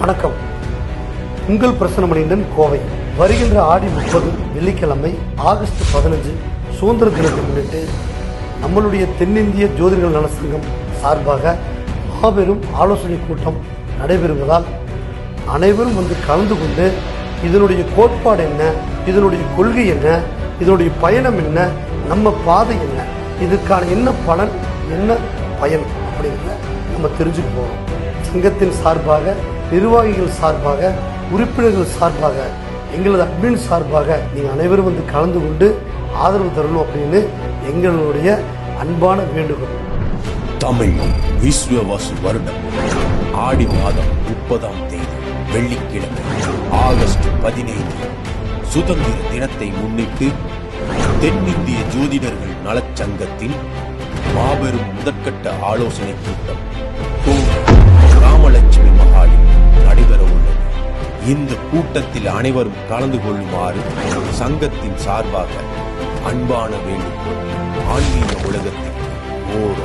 வணக்கம். உங்கள் பிரசனமணியன் கோவை. வருகின்ற ஆடி முப்பது வெள்ளிக்கிழமை ஆகஸ்ட் பதினஞ்சு சுதந்திர தினத்தை முன்னிட்டு நம்மளுடைய தென்னிந்திய ஜோதிடர்கள் நலசங்கம் சார்பாக மாபெரும் ஆலோசனை கூட்டம் நடைபெறுவதால் அனைவரும் வந்து கலந்து கொண்டு இதனுடைய கோட்பாடு என்ன இதனுடைய கொள்கை என்ன இதனுடைய பயணம் என்ன நம்ம பாதை என்ன இதுக்கான என்ன பலன் என்ன பயன் அப்படிங்கிறத நம்ம தெரிஞ்சுக்க போகிறோம் சங்கத்தின் சார்பாக நிர்வாகிகள் சார்பாக உறுப்பினர்கள் சார்பாக எங்களது அட்மின் சார்பாக நீங்கள் அனைவரும் வந்து கலந்து கொண்டு ஆதரவு தரணும் அப்படின்னு எங்களுடைய அன்பான வேண்டுகோள். தமிழ் விஸ்வவாசு வருடம் ஆடி மாதம் முப்பதாம் தேதி வெள்ளிக்கிழமை ஆகஸ்ட் பதினைந்து. சுதந்திர தினத்தை முன்னிட்டு தென்னிந்திய ஜோதிடர்கள் நலச்சங்கத்தின் மாபெரும் முதற்கட்ட ஆலோசனை கூட்டம் இந்த கூட்டத்தில் அனைவரும் கலந்து கொள்ளுமாறு சங்கத்தின் சார்பாக அன்பான வேண்டுகோள் ஆன்மீக உலகத்தில் ஓர்